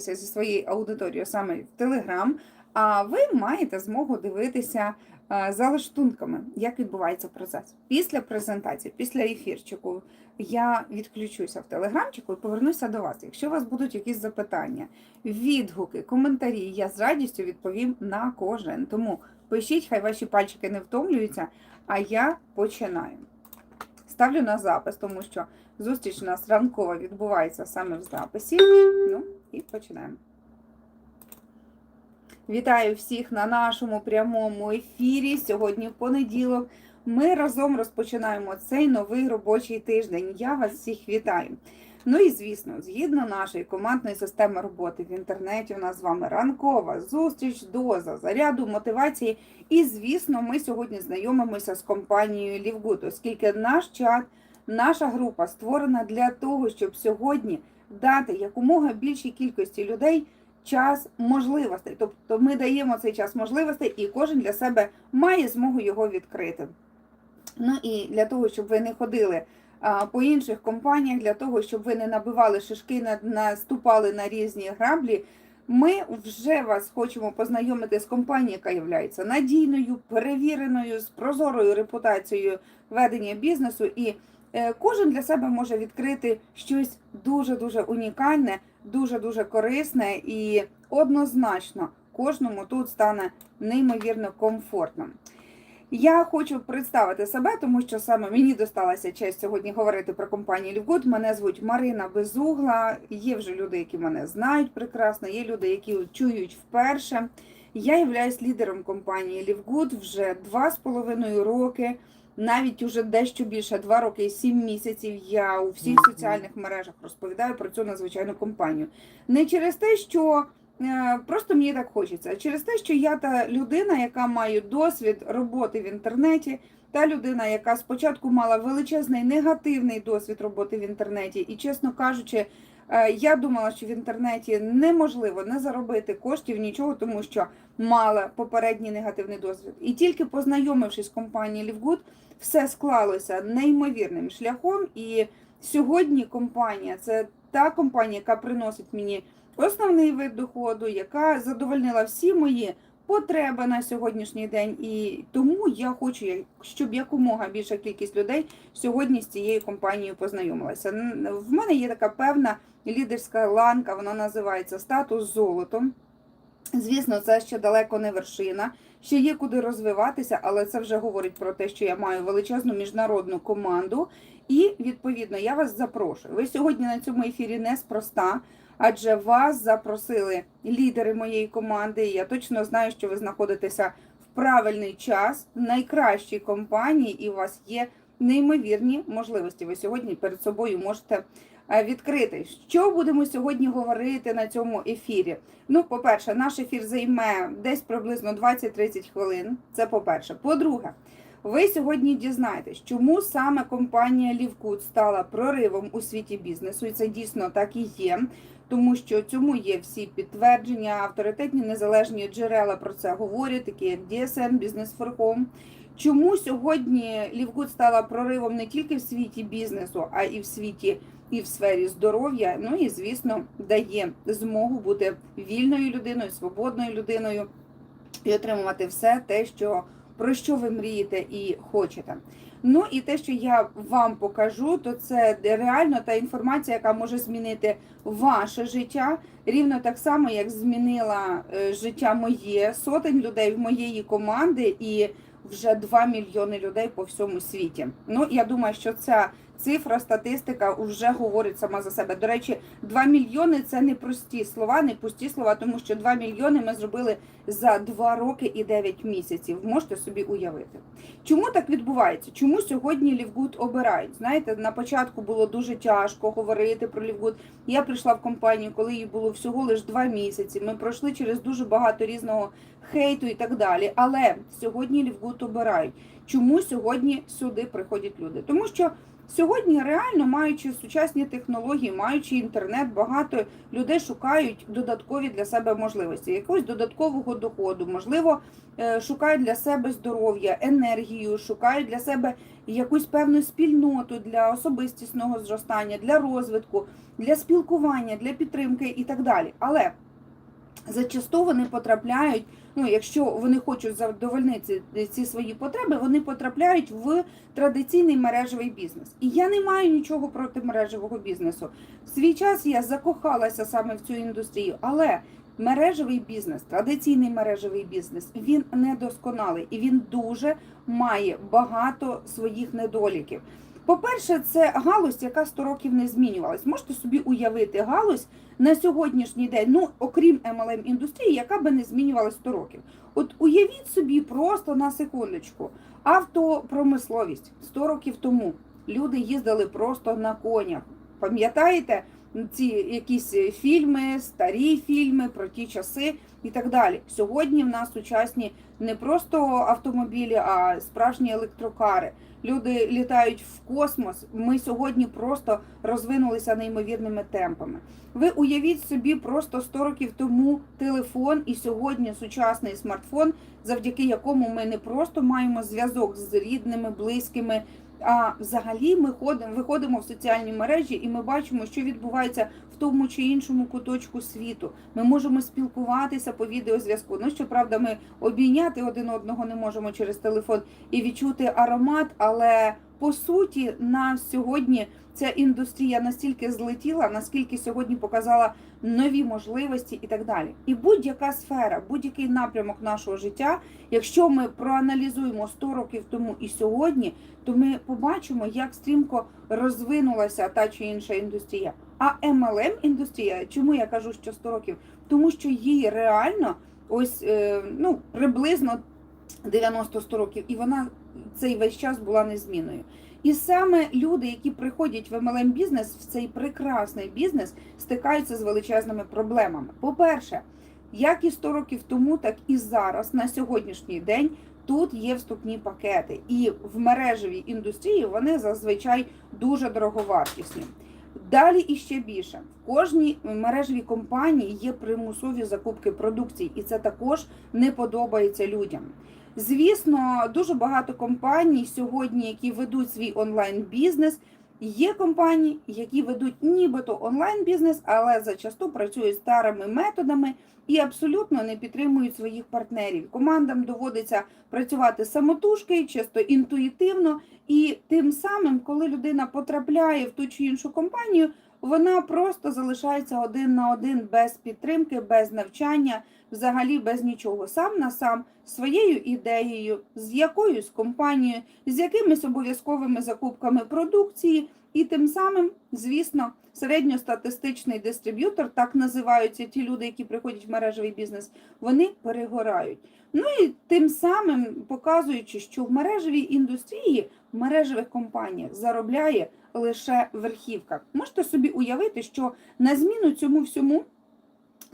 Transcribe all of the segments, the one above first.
зі своєю аудиторією саме в Телеграм, а ви маєте змогу дивитися е, за лаштунками, як відбувається процес. Після презентації, після ефірчику я відключуся в телеграмчику і повернуся до вас. Якщо у вас будуть якісь запитання, відгуки, коментарі, я з радістю відповім на кожен. Тому пишіть, хай ваші пальчики не втомлюються, а я починаю. Ставлю на запис, тому що зустріч у нас ранкова відбувається саме в записі. Ну і починаємо. Вітаю всіх на нашому прямому ефірі. Сьогодні в понеділок. Ми разом розпочинаємо цей новий робочий тиждень. Я вас всіх вітаю. Ну і звісно, згідно нашої командної системи роботи в інтернеті, у нас з вами ранкова зустріч, доза, заряду, мотивації. І, звісно, ми сьогодні знайомимося з компанією Лівгуд, оскільки наш чат, наша група створена для того, щоб сьогодні дати якомога більшій кількості людей час можливостей. Тобто ми даємо цей час можливостей, і кожен для себе має змогу його відкрити. Ну і для того, щоб ви не ходили по інших компаніях, для того, щоб ви не набивали шишки, не наступали на різні граблі. Ми вже вас хочемо познайомити з компанією, яка є надійною, перевіреною, з прозорою репутацією ведення бізнесу, і кожен для себе може відкрити щось дуже дуже унікальне, дуже дуже корисне і однозначно кожному тут стане неймовірно комфортно. Я хочу представити себе, тому що саме мені досталася честь сьогодні говорити про компанію Лівгуд. Мене звуть Марина Безугла. Є вже люди, які мене знають прекрасно, є люди, які чують вперше. Я являюсь лідером компанії Лівгуд вже два з половиною роки, навіть уже дещо більше два роки і сім місяців. Я у всіх соціальних мережах розповідаю про цю надзвичайну компанію. Не через те, що Е, Просто мені так хочеться. а Через те, що я та людина, яка має досвід роботи в інтернеті, та людина, яка спочатку мала величезний негативний досвід роботи в інтернеті, і, чесно кажучи, я думала, що в інтернеті неможливо не заробити коштів нічого, тому що мала попередній негативний досвід. І тільки познайомившись з компанією Лівгуд, все склалося неймовірним шляхом. І сьогодні компанія це та компанія, яка приносить мені основний вид доходу, яка задовольнила всі мої потреби на сьогоднішній день. І тому я хочу, щоб якомога більша кількість людей сьогодні з цією компанією познайомилася. В мене є така певна лідерська ланка, вона називається статус золотом. Звісно, це ще далеко не вершина, ще є куди розвиватися, але це вже говорить про те, що я маю величезну міжнародну команду. І відповідно я вас запрошую. Ви сьогодні на цьому ефірі неспроста адже вас запросили лідери моєї команди. і Я точно знаю, що ви знаходитеся в правильний час, в найкращій компанії, і у вас є неймовірні можливості. Ви сьогодні перед собою можете е, відкрити. Що будемо сьогодні говорити на цьому ефірі? Ну, по-перше, наш ефір займе десь приблизно 20-30 хвилин. Це по-перше. По-друге, ви сьогодні дізнаєтесь, чому саме компанія Лівкут стала проривом у світі бізнесу, і це дійсно так і є тому що цьому є всі підтвердження, авторитетні незалежні джерела про це говорять, такі як DSN, Business for Home. Чому сьогодні Лівгуд стала проривом не тільки в світі бізнесу, а і в світі, і в сфері здоров'я. Ну і звісно, дає змогу бути вільною людиною, свободною людиною і отримувати все те, що про що ви мрієте і хочете. Ну і те, що я вам покажу, то це реально та інформація, яка може змінити ваше життя, рівно так само, як змінила е, життя моє, сотень людей в моєї команди і вже 2 мільйони людей по всьому світі. Ну я думаю, що ця цифра, статистика вже говорить сама за себе. До речі, 2 мільйони це не прості слова, не пусті слова, тому що 2 мільйони ми зробили за 2 роки і 9 місяців. Можете собі уявити. Чому так відбувається? Чому сьогодні Лівгуд обирають? Знаєте, на початку було дуже тяжко говорити про Лівгуд. Я прийшла в компанію, коли їй було всього лише 2 місяці. Ми пройшли через дуже багато різного хейту і так далі. Але сьогодні Лівгуд обирають. Чому сьогодні сюди приходять люди? Тому що Сьогодні реально маючи сучасні технології, маючи інтернет, багато людей шукають додаткові для себе можливості, якогось додаткового доходу, можливо, е, шукають для себе здоров'я, енергію, шукають для себе якусь певну спільноту для особистісного зростання, для розвитку, для спілкування, для підтримки і так далі. Але зачасту вони потрапляють. Ну, якщо вони хочуть задовольнити ці свої потреби, вони потрапляють в традиційний мережевий бізнес. І я не маю нічого проти мережевого бізнесу. В свій час я закохалася саме в цю індустрію, але мережевий бізнес, традиційний мережевий бізнес, він недосконалий і він дуже має багато своїх недоліків. По-перше, це галузь, яка 100 років не змінювалась. Можете собі уявити галузь на сьогоднішній день, ну окрім MLM індустрії, яка би не змінювала 100 років. От уявіть собі просто на секундочку, автопромисловість 100 років тому люди їздили просто на конях. Пам'ятаєте ці якісь фільми, старі фільми про ті часи і так далі. Сьогодні в нас сучасні не просто автомобілі, а справжні електрокари. Люди літають в космос. Ми сьогодні просто розвинулися неймовірними темпами. Ви уявіть собі, просто 100 років тому телефон і сьогодні сучасний смартфон, завдяки якому ми не просто маємо зв'язок з рідними, близькими. А взагалі ми ходимо, виходимо в соціальні мережі, і ми бачимо, що відбувається в тому чи іншому куточку світу. Ми можемо спілкуватися по відеозв'язку. Ну щоправда, ми обійняти один одного не можемо через телефон і відчути аромат, але по суті на сьогодні ця індустрія настільки злетіла, наскільки сьогодні показала нові можливості і так далі. І будь-яка сфера, будь-який напрямок нашого життя, якщо ми проаналізуємо 100 років тому і сьогодні, то ми побачимо, як стрімко розвинулася та чи інша індустрія. А MLM індустрія, чому я кажу, що 100 років? Тому що їй реально ось е, ну приблизно 90-100 років, і вона цей весь час була незмінною. І саме люди, які приходять в MLM бізнес, в цей прекрасний бізнес, стикаються з величезними проблемами. По-перше, як і 100 років тому, так і зараз, на сьогоднішній день, тут є вступні пакети, і в мережевій індустрії вони зазвичай дуже дороговартісні. Далі і ще більше в кожній мережевій компанії є примусові закупки продукції, і це також не подобається людям. Звісно, дуже багато компаній сьогодні, які ведуть свій онлайн-бізнес. Є компанії, які ведуть нібито онлайн-бізнес, але зачасту працюють старими методами і абсолютно не підтримують своїх партнерів. Командам доводиться працювати самотужки, чисто інтуїтивно, і тим самим, коли людина потрапляє в ту чи іншу компанію, вона просто залишається один на один без підтримки, без навчання, взагалі без нічого. Сам на сам своєю ідеєю, з якоюсь компанією, з якимись обов'язковими закупками продукції, і тим самим, звісно, середньостатистичний дистриб'ютор, так називаються ті люди, які приходять в мережевий бізнес, вони перегорають. Ну і тим самим показуючи, що в мережевій індустрії, в мережевих компаніях заробляє лише верхівка. Можете собі уявити, що на зміну цьому всьому,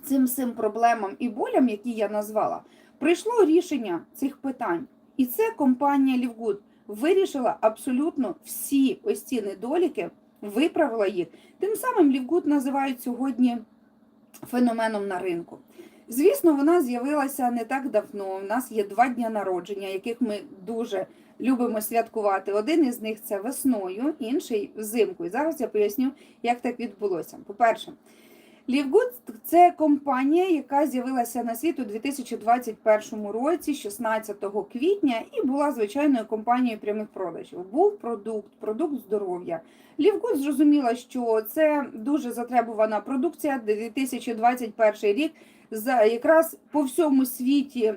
цим всім проблемам і болям, які я назвала, прийшло рішення цих питань. І це компанія Лівгуд вирішила абсолютно всі ось ці недоліки, виправила їх. Тим самим Лівгуд називають сьогодні феноменом на ринку. Звісно, вона з'явилася не так давно. У нас є два дні народження, яких ми дуже любимо святкувати. Один із них це весною, інший взимку. І зараз я поясню, як так відбулося. По-перше, Лівгуд це компанія, яка з'явилася на світ у 2021 році, 16 квітня, і була звичайною компанією прямих продажів. Був продукт, продукт здоров'я. Лівгуд зрозуміла, що це дуже затребувана продукція. 2021 рік за якраз по всьому світі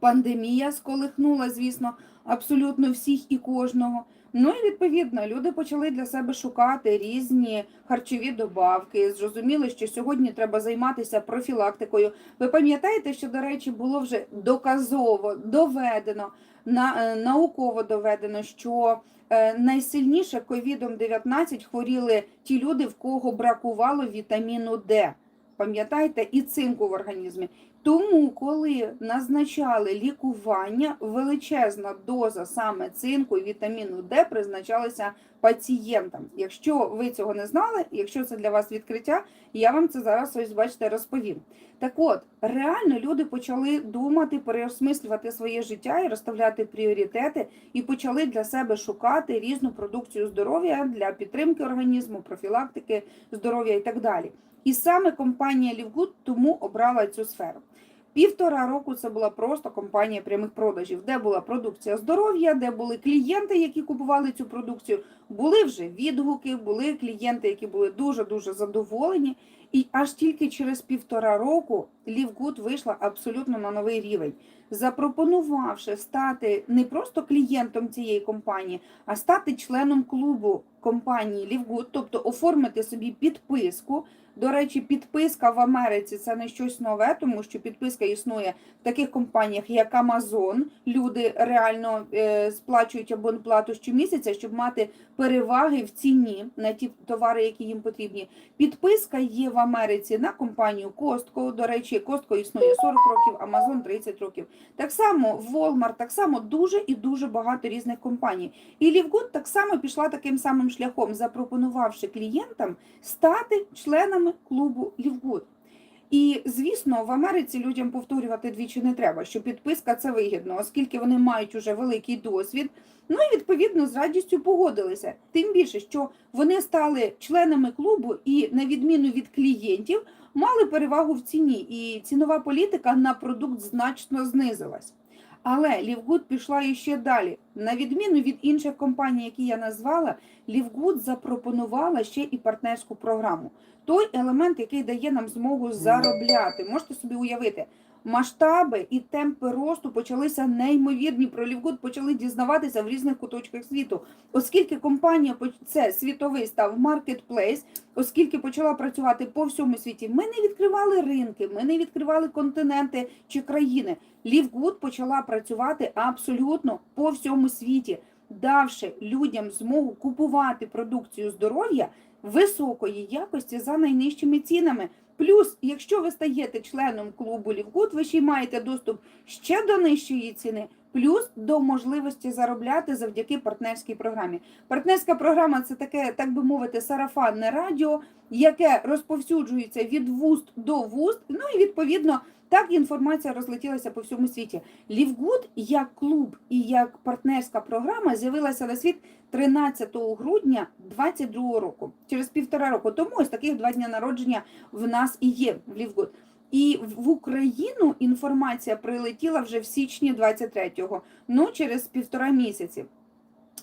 пандемія сколихнула, звісно, абсолютно всіх і кожного. Ну і відповідно люди почали для себе шукати різні харчові добавки. Зрозуміли, що сьогодні треба займатися профілактикою. Ви пам'ятаєте, що до речі було вже доказово доведено на е, науково доведено, що е, найсильніше ковідом 19 хворіли ті люди, в кого бракувало вітаміну Д. пам'ятайте, і цинку в організмі. Тому, коли назначали лікування, величезна доза саме цинку і вітаміну Д призначалася пацієнтам. Якщо ви цього не знали, якщо це для вас відкриття, я вам це зараз ось бачите розповім. Так от, реально люди почали думати, переосмислювати своє життя і розставляти пріоритети, і почали для себе шукати різну продукцію здоров'я для підтримки організму, профілактики здоров'я і так далі. І саме компанія Лівгуд тому обрала цю сферу. Півтора року це була просто компанія прямих продажів, де була продукція здоров'я, де були клієнти, які купували цю продукцію. Були вже відгуки, були клієнти, які були дуже дуже задоволені. І аж тільки через півтора року Лівгуд вийшла абсолютно на новий рівень, запропонувавши стати не просто клієнтом цієї компанії, а стати членом клубу компанії Лівгуд, тобто оформити собі підписку. До речі, підписка в Америці це не щось нове, тому що підписка існує в таких компаніях, як Amazon. Люди реально е, сплачують абонплату щомісяця, щоб мати переваги в ціні на ті товари, які їм потрібні. Підписка є в Америці на компанію Costco. До речі, Costco існує 40 років, Amazon 30 років. Так само Walmart, так само дуже і дуже багато різних компаній. І Лівгуд так само пішла таким самим шляхом, запропонувавши клієнтам стати членами клубу Лівгуд. І звісно, в Америці людям повторювати двічі не треба, що підписка це вигідно, оскільки вони мають уже великий досвід. Ну і відповідно з радістю погодилися. Тим більше, що вони стали членами клубу і, на відміну від клієнтів, мали перевагу в ціні, і цінова політика на продукт значно знизилась. Але Лівгуд пішла іще далі. На відміну від інших компаній, які я назвала, Лівгуд запропонувала ще і партнерську програму. Той елемент, який дає нам змогу заробляти. Можете собі уявити, масштаби і темпи росту почалися неймовірні. Про Лівгуд почали дізнаватися в різних куточках світу, оскільки компанія це світовий став маркетплейс, оскільки почала працювати по всьому світі. Ми не відкривали ринки, ми не відкривали континенти чи країни. Лівгуд почала працювати абсолютно по всьому світі, давши людям змогу купувати продукцію здоров'я високої якості за найнижчими цінами. Плюс, якщо ви стаєте членом клубу Лівгуд, ви ще й маєте доступ ще до нижчої ціни, плюс до можливості заробляти завдяки партнерській програмі. Партнерська програма це таке, так би мовити, сарафанне радіо, яке розповсюджується від вуст до вуст. Ну і відповідно так інформація розлетілася по всьому світі. Лівгуд як клуб і як партнерська програма з'явилася на світ 13 грудня 22 року, через півтора року. Тому ось таких два дні народження в нас і є в Лівгуд. І в Україну інформація прилетіла вже в січні 23-го, ну через півтора місяці.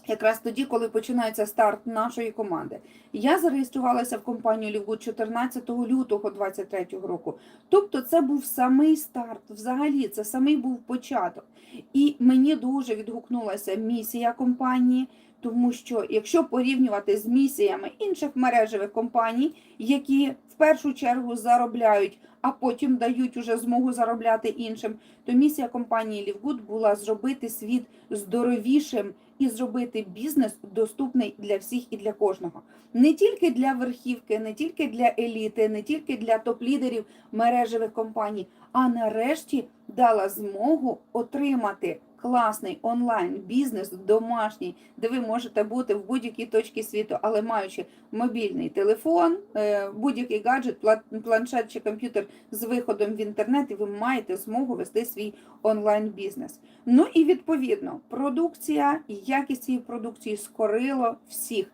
Якраз тоді, коли починається старт нашої команди, я зареєструвалася в компанію Лівгуд 14 лютого 23-го року. Тобто, це був самий старт, взагалі, це самий був початок. І мені дуже відгукнулася місія компанії, тому що якщо порівнювати з місіями інших мережевих компаній, які в першу чергу заробляють, а потім дають уже змогу заробляти іншим, то місія компанії Лівгуд була зробити світ здоровішим і зробити бізнес доступний для всіх і для кожного. Не тільки для верхівки, не тільки для еліти, не тільки для топ-лідерів мережевих компаній, а нарешті дала змогу отримати класний онлайн-бізнес домашній, де ви можете бути в будь-якій точці світу, але маючи мобільний телефон, е, будь-який гаджет, планшет чи комп'ютер з виходом в інтернет, і ви маєте змогу вести свій онлайн-бізнес. Ну і відповідно, продукція якість цієї продукції скорило всіх.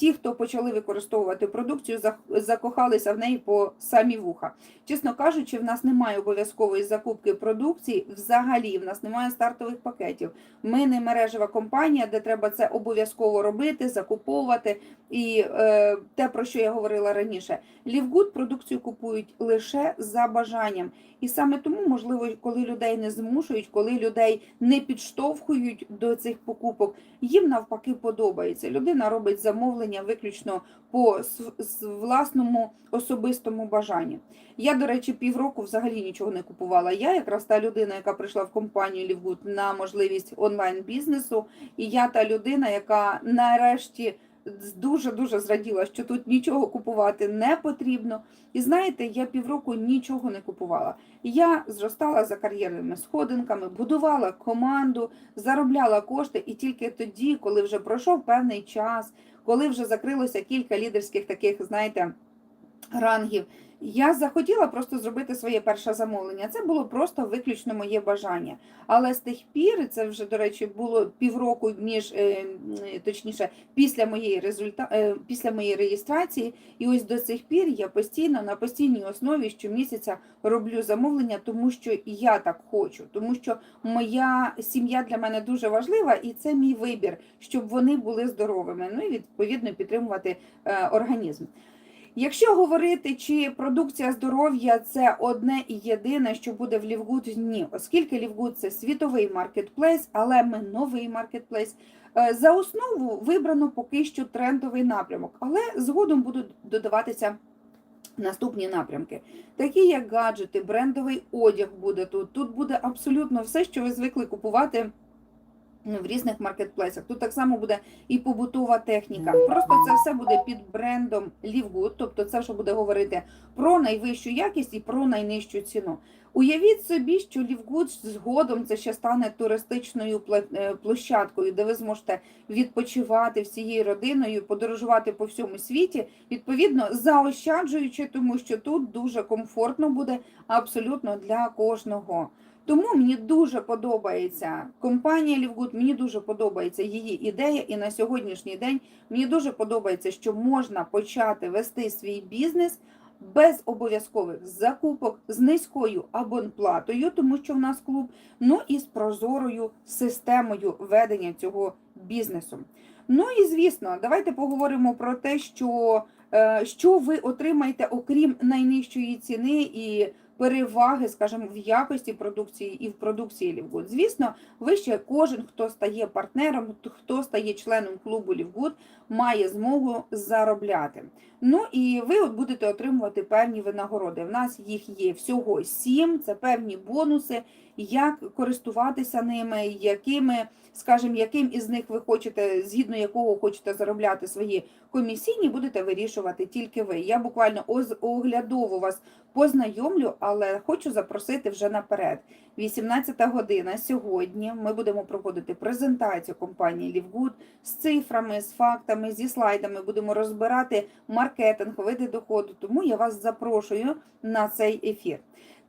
Ті, хто почали використовувати продукцію, закохалися в неї по самі вуха. Чесно кажучи, в нас немає обов'язкової закупки продукції. Взагалі, в нас немає стартових пакетів. Ми не мережева компанія, де треба це обов'язково робити, закуповувати. І е, те, про що я говорила раніше, Лівгуд продукцію купують лише за бажанням. І саме тому, можливо, коли людей не змушують, коли людей не підштовхують до цих покупок, їм навпаки подобається. Людина робить замовлення виключно по власному особистому бажанню. Я, до речі, півроку взагалі нічого не купувала. Я якраз та людина, яка прийшла в компанію Лівгуд на можливість онлайн бізнесу, і я та людина, яка нарешті дуже-дуже зраділа, що тут нічого купувати не потрібно. І знаєте, я півроку нічого не купувала. Я зростала за кар'єрними сходинками, будувала команду, заробляла кошти, і тільки тоді, коли вже пройшов певний час, коли вже закрилося кілька лідерських таких, знаєте, рангів. Я захотіла просто зробити своє перше замовлення. Це було просто виключно моє бажання. Але з тих пір, це вже, до речі, було півроку між е, точніше, після моєї результа... е, після моєї реєстрації, і ось до цих пір я постійно на постійній основі щомісяця роблю замовлення, тому що я так хочу, тому що моя сім'я для мене дуже важлива, і це мій вибір, щоб вони були здоровими. Ну і відповідно підтримувати е, організм. Якщо говорити, чи продукція здоров'я це одне і єдине, що буде в Лівгуд, ні, оскільки Лівгуд це світовий маркетплейс, але ми новий маркетплейс. Е, За основу вибрано поки що трендовий напрямок, але згодом будуть додаватися наступні напрямки, такі як гаджети, брендовий одяг буде тут. Тут буде абсолютно все, що ви звикли купувати. Ну, В різних маркетплейсах. Тут так само буде і побутова техніка. Просто це все буде під брендом Livegood, тобто це що буде говорити про найвищу якість і про найнижчу ціну. Уявіть собі, що Livegood згодом це ще стане туристичною е, площадкою, де ви зможете відпочивати всією родиною, подорожувати по всьому світі, відповідно заощаджуючи, тому що тут дуже комфортно буде абсолютно для кожного. Тому мені дуже подобається компанія Лівгуд, мені дуже подобається її ідея, і на сьогоднішній день мені дуже подобається, що можна почати вести свій бізнес без обов'язкових закупок, з низькою абонплатою, тому що в нас клуб, ну і з прозорою системою ведення цього бізнесу. Ну і звісно, давайте поговоримо про те, що, е, що ви отримаєте, окрім найнижчої ціни і переваги, скажімо, в якості продукції і в продукції Лівгуд. Звісно, ви ще кожен, хто стає партнером, хто стає членом клубу Лівгуд, має змогу заробляти. Ну і ви от будете отримувати певні винагороди. В нас їх є всього сім. Це певні бонуси, як користуватися ними, якими, скажімо, яким із них ви хочете, згідно якого хочете заробляти свої комісійні, будете вирішувати тільки ви. Я буквально оглядово вас познайомлю, але хочу запросити вже наперед. 18 година сьогодні. Ми будемо проводити презентацію компанії Лівгуд з цифрами, з фактами, зі слайдами. Будемо розбирати маркетинг, види доходу. Тому я вас запрошую на цей ефір.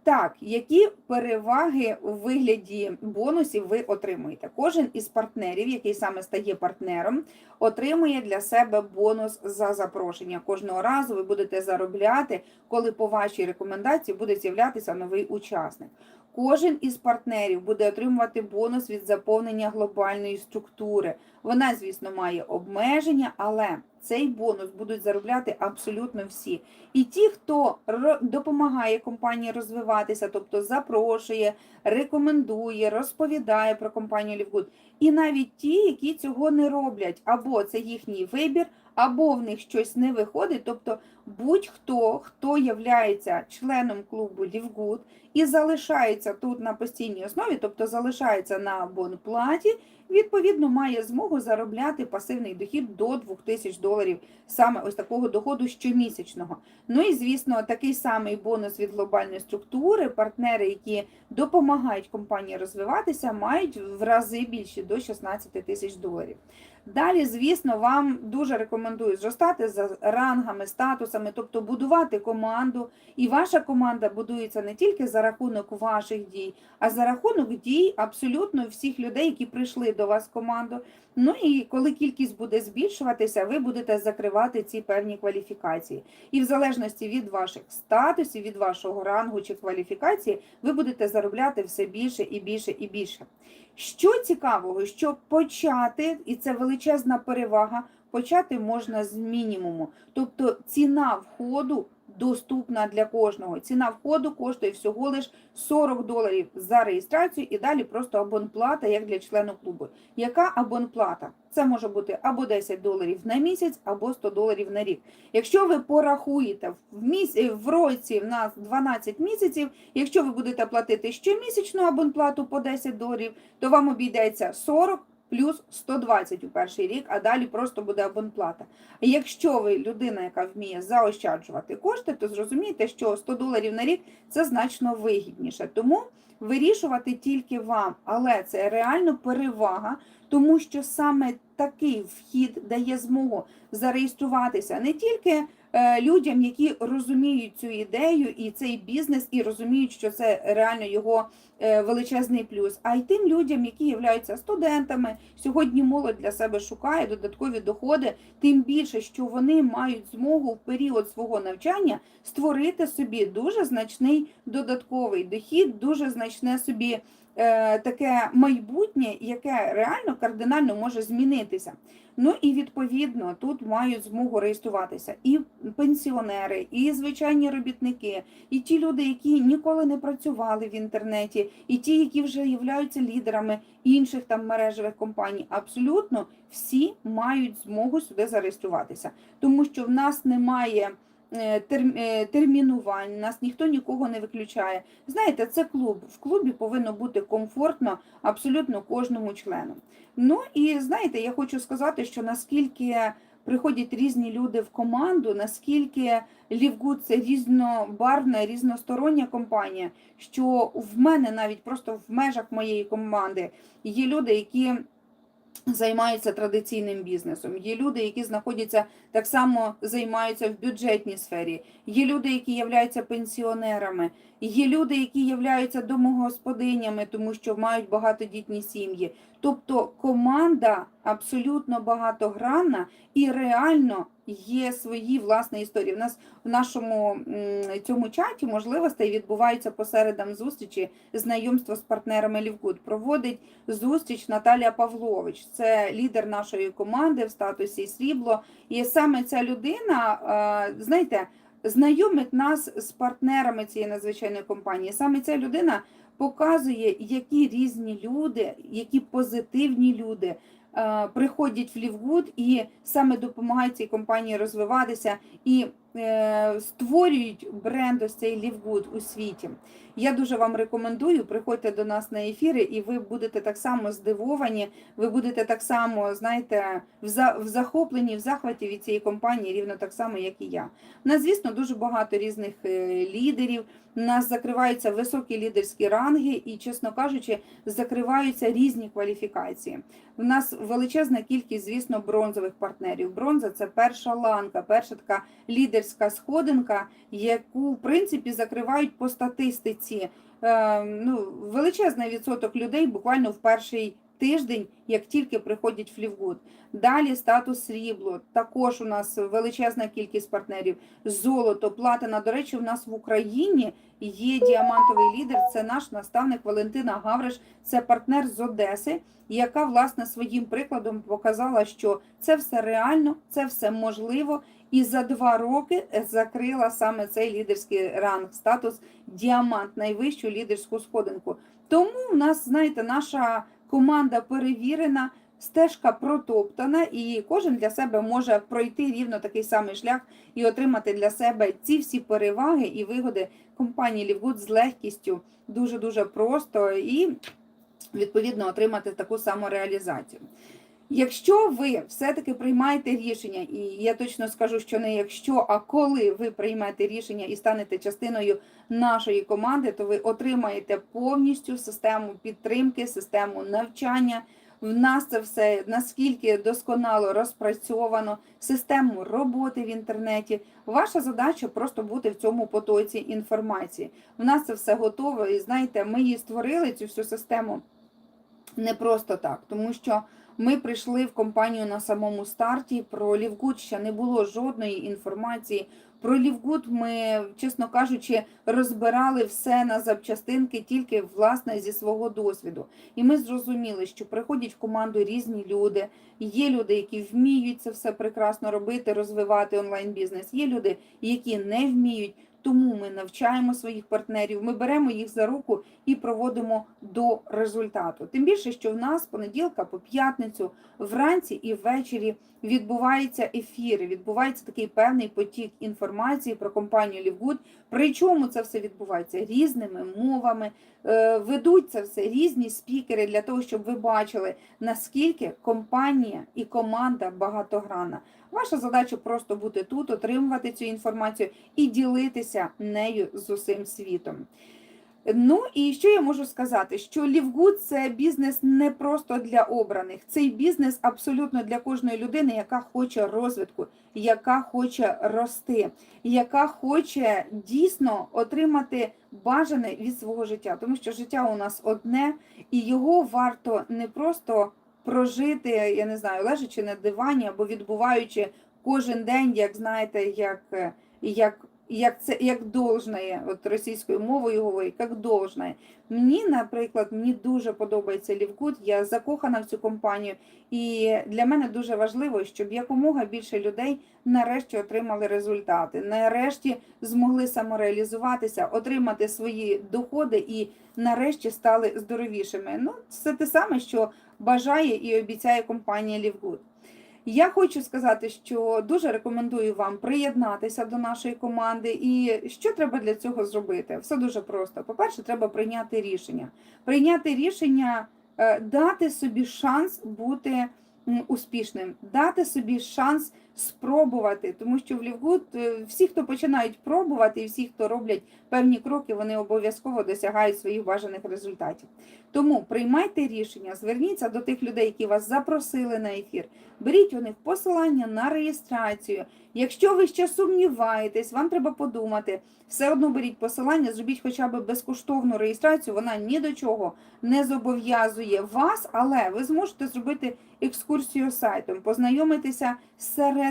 Так, які переваги у вигляді бонусів ви отримуєте? Кожен із партнерів, який саме стає партнером, отримує для себе бонус за запрошення. Кожного разу ви будете заробляти, коли по вашій рекомендації буде з'являтися новий учасник. Кожен із партнерів буде отримувати бонус від заповнення глобальної структури. Вона, звісно, має обмеження, але цей бонус будуть заробляти абсолютно всі. І ті, хто допомагає компанії розвиватися, тобто запрошує, рекомендує, розповідає про компанію Лівгуд, і навіть ті, які цього не роблять, або це їхній вибір, або в них щось не виходить. Тобто будь-хто, хто являється членом клубу Лівгуд і залишається тут на постійній основі, тобто залишається на абонплаті, відповідно має змогу заробляти пасивний дохід до 2000 доларів, саме ось такого доходу щомісячного. Ну і звісно, такий самий бонус від глобальної структури. Партнери, які допомагають компанії розвиватися, мають в рази більше до 16 тисяч доларів. Далі, звісно, вам дуже рекомендую зростати за рангами, статусами, тобто будувати команду. І ваша команда будується не тільки за рахунок ваших дій, а за рахунок дій абсолютно всіх людей, які прийшли до вас в команду. Ну і коли кількість буде збільшуватися, ви будете закривати ці певні кваліфікації. І в залежності від ваших статусів, від вашого рангу чи кваліфікації, ви будете заробляти все більше і більше і більше. Що цікавого, що почати, і це величезна перевага, почати можна з мінімуму. Тобто ціна входу доступна для кожного. Ціна входу коштує всього лиш 40 доларів за реєстрацію і далі просто абонплата, як для члену клубу. Яка абонплата? Це може бути або 10 доларів на місяць, або 100 доларів на рік. Якщо ви порахуєте в міс... в році в нас 12 місяців, якщо ви будете платити щомісячну абонплату по 10 доларів, то вам обійдеться 40 плюс 120 у перший рік, а далі просто буде абонплата. Якщо ви людина, яка вміє заощаджувати кошти, то зрозумієте, що 100 доларів на рік це значно вигідніше. Тому вирішувати тільки вам, але це реально перевага, тому що саме такий вхід дає змогу зареєструватися не тільки людям, які розуміють цю ідею і цей бізнес, і розуміють, що це реально його е, величезний плюс, а й тим людям, які являються студентами. Сьогодні молодь для себе шукає додаткові доходи, тим більше, що вони мають змогу в період свого навчання створити собі дуже значний додатковий дохід, дуже значне собі е, таке майбутнє, яке реально кардинально може змінитися. Ну і відповідно тут мають змогу реєструватися і пенсіонери, і звичайні робітники, і ті люди, які ніколи не працювали в інтернеті, і ті, які вже являються лідерами інших там мережевих компаній. Абсолютно всі мають змогу сюди зареєструватися, тому що в нас немає. Е, е, Термінувань, нас ніхто нікого не виключає. Знаєте, це клуб. В клубі повинно бути комфортно абсолютно кожному члену. Ну і знаєте, я хочу сказати, що наскільки приходять різні люди в команду, наскільки Лівгуд це різнобарвна, різностороння компанія, що в мене навіть просто в межах моєї команди є люди, які займаються традиційним бізнесом. Є люди, які знаходяться так само займаються в бюджетній сфері. Є люди, які являються пенсіонерами. Є люди, які являються домогосподинями, тому що мають багатодітні сім'ї. Тобто команда абсолютно багатогранна і реально є свої власні історії. У нас в нашому цьому чаті можливостей відбуваються по середам зустрічі знайомства з партнерами Лівгуд. Проводить зустріч Наталія Павлович. Це лідер нашої команди в статусі срібло. І саме ця людина, знаєте, знайомить нас з партнерами цієї надзвичайної компанії. Саме ця людина показує, які різні люди, які позитивні люди е, приходять в Лівгуд і саме допомагають цій компанії розвиватися. І створюють бренд ось цей Лівгуд у світі. Я дуже вам рекомендую, приходьте до нас на ефіри, і ви будете так само здивовані, ви будете так само, знаєте, в, за, в захопленні, в захваті від цієї компанії, рівно так само, як і я. У нас, звісно, дуже багато різних е, лідерів. У нас закриваються високі лідерські ранги, і, чесно кажучи, закриваються різні кваліфікації. У нас величезна кількість, звісно, бронзових партнерів. Бронза це перша ланка, перша така лідерська сходинка, яку в принципі закривають по статистиці. Е, ну, величезний відсоток людей буквально в перший тиждень, як тільки приходять в Лівгуд. Далі статус срібло. Також у нас величезна кількість партнерів. Золото, платина. До речі, у нас в Україні є діамантовий лідер. Це наш наставник Валентина Гавриш, це партнер з Одеси, яка власне своїм прикладом показала, що це все реально, це все можливо. І за два роки закрила саме цей лідерський ранг, статус діамант, найвищу лідерську сходинку. Тому в нас, знаєте, наша команда перевірена, стежка протоптана, і кожен для себе може пройти рівно такий самий шлях і отримати для себе ці всі переваги і вигоди компанії Лівгуд з легкістю, дуже дуже просто і відповідно отримати таку самореалізацію. Якщо ви все-таки приймаєте рішення, і я точно скажу, що не якщо, а коли ви приймете рішення і станете частиною нашої команди, то ви отримаєте повністю систему підтримки, систему навчання. В нас це все наскільки досконало розпрацьовано, систему роботи в інтернеті. Ваша задача просто бути в цьому потоці інформації. В нас це все готово, і знаєте, ми її створили цю всю систему не просто так, тому що ми прийшли в компанію на самому старті. Про Лівгуд ще не було жодної інформації. Про Лівгуд ми, чесно кажучи, розбирали все на запчастинки тільки власне зі свого досвіду. І ми зрозуміли, що приходять в команду різні люди. Є люди, які вміють це все прекрасно робити, розвивати онлайн бізнес. Є люди, які не вміють. Тому ми навчаємо своїх партнерів, ми беремо їх за руку і проводимо до результату. Тим більше, що в нас понеділка по п'ятницю вранці і ввечері відбуваються ефіри, відбувається такий певний потік інформації про компанію Лівгуд. Причому це все відбувається різними мовами, е, ведуть це все різні спікери для того, щоб ви бачили, наскільки компанія і команда багатогранна. Ваша задача просто бути тут, отримувати цю інформацію і ділитися нею з усім світом. Ну і що я можу сказати? Що Лівгуд це бізнес не просто для обраних, цей бізнес абсолютно для кожної людини, яка хоче розвитку, яка хоче рости, яка хоче дійсно отримати бажане від свого життя, тому що життя у нас одне, і його варто не просто прожити, я не знаю, лежачи на дивані або відбуваючи кожен день, як знаєте, як, як, як це як должне, от російською мовою говорить, як должне. Мені, наприклад, мені дуже подобається Лівгуд, я закохана в цю компанію, і для мене дуже важливо, щоб якомога більше людей нарешті отримали результати, нарешті змогли самореалізуватися, отримати свої доходи і нарешті стали здоровішими. Ну, це те саме, що бажає і обіцяє компанія Лівгуд. Я хочу сказати, що дуже рекомендую вам приєднатися до нашої команди. І що треба для цього зробити? Все дуже просто. По-перше, треба прийняти рішення. Прийняти рішення, е, дати собі шанс бути успішним, дати собі шанс спробувати, тому що в Лівгуд е, всі, хто починають пробувати, і всі, хто роблять певні кроки, вони обов'язково досягають своїх бажаних результатів. Тому приймайте рішення, зверніться до тих людей, які вас запросили на ефір. Беріть у них посилання на реєстрацію. Якщо ви ще сумніваєтесь, вам треба подумати, все одно беріть посилання, зробіть хоча б безкоштовну реєстрацію. Вона ні до чого не зобов'язує вас, але ви зможете зробити екскурсію сайтом, познайомитися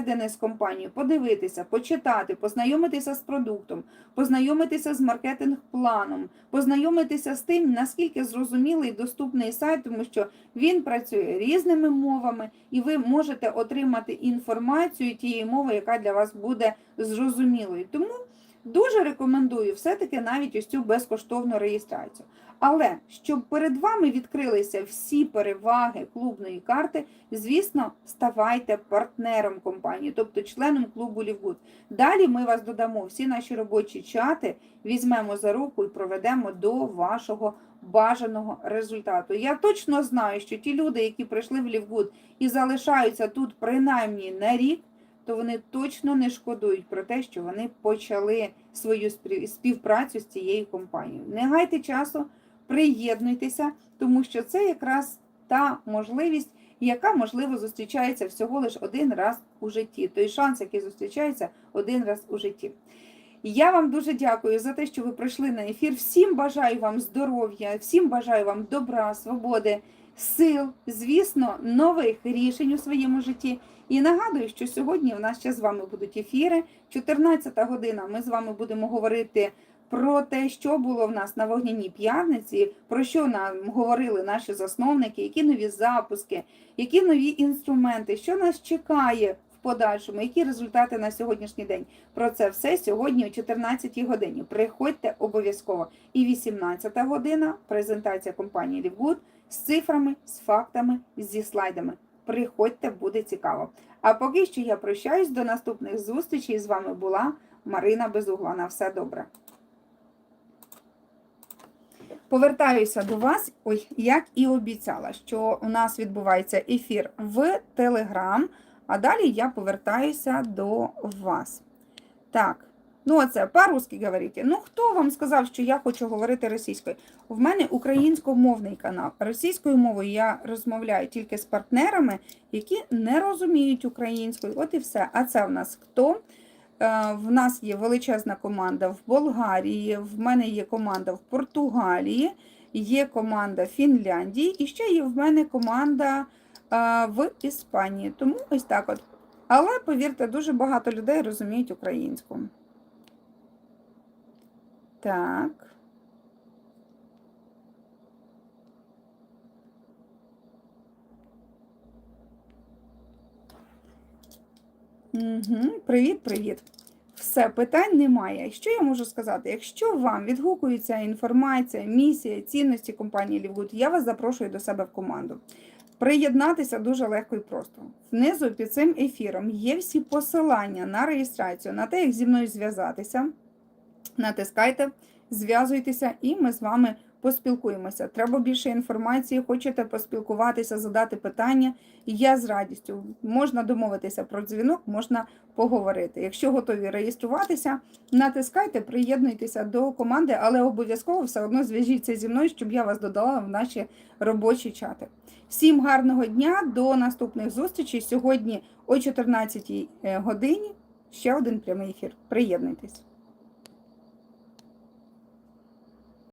зсередини з компанією, подивитися, почитати, познайомитися з продуктом, познайомитися з маркетинг-планом, познайомитися з тим, наскільки зрозумілий і доступний сайт, тому що він працює різними мовами, і ви можете отримати інформацію тієї мови, яка для вас буде зрозумілою. Тому дуже рекомендую все-таки навіть ось цю безкоштовну реєстрацію. Але щоб перед вами відкрилися всі переваги клубної карти, звісно, ставайте партнером компанії, тобто членом клубу Лівгуд. Далі ми вас додамо всі наші робочі чати, візьмемо за руку і проведемо до вашого бажаного результату. Я точно знаю, що ті люди, які прийшли в Лівгуд і залишаються тут принаймні на рік, то вони точно не шкодують про те, що вони почали свою співпрацю з цією компанією. Не гайте часу, приєднуйтеся, тому що це якраз та можливість, яка можливо зустрічається всього лише один раз у житті. Той шанс, який зустрічається один раз у житті. Я вам дуже дякую за те, що ви прийшли на ефір. Всім бажаю вам здоров'я, всім бажаю вам добра, свободи, сил, звісно, нових рішень у своєму житті. І нагадую, що сьогодні у нас ще з вами будуть ефіри. 14 година. Ми з вами будемо говорити про те, що було в нас на вогняній п'ятниці, про що нам говорили наші засновники, які нові запуски, які нові інструменти, що нас чекає в подальшому, які результати на сьогоднішній день. Про це все сьогодні о 14 годині. Приходьте обов'язково. І 18 година презентація компанії Лівгуд з цифрами, з фактами, зі слайдами. Приходьте, буде цікаво. А поки що я прощаюсь до наступних зустрічей. З вами була Марина Безугла. На все добре. Повертаюся до вас, ой, як і обіцяла, що у нас відбувається ефір в Телеграм, а далі я повертаюся до вас. Так, ну оце по-русски говорите. Ну, хто вам сказав, що я хочу говорити російською? В мене українськомовний канал. Російською мовою я розмовляю тільки з партнерами, які не розуміють українською. От і все. А це в нас хто? Е, В нас є величезна команда в Болгарії, в мене є команда в Португалії, є команда Фінляндії і ще є в мене команда е, в Іспанії. Тому ось так от. Але повірте, дуже багато людей розуміють українську. Так. Угу. Привіт, привіт. Все, питань немає. Що я можу сказати? Якщо вам відгукується інформація, місія, цінності компанії Лівгуд, я вас запрошую до себе в команду. Приєднатися дуже легко і просто. Внизу під цим ефіром є всі посилання на реєстрацію, на те, як зі мною зв'язатися. Натискайте, зв'язуйтеся, і ми з вами поспілкуємося. Треба більше інформації, хочете поспілкуватися, задати питання. Я з радістю можна домовитися про дзвінок, можна поговорити. Якщо готові реєструватися, натискайте, приєднуйтеся до команди, але обов'язково все одно зв'яжіться зі мною, щоб я вас додала в наші робочі чати. Всім гарного дня, до наступних зустрічей. Сьогодні о 14 годині ще один прямий ефір. Приєднуйтесь.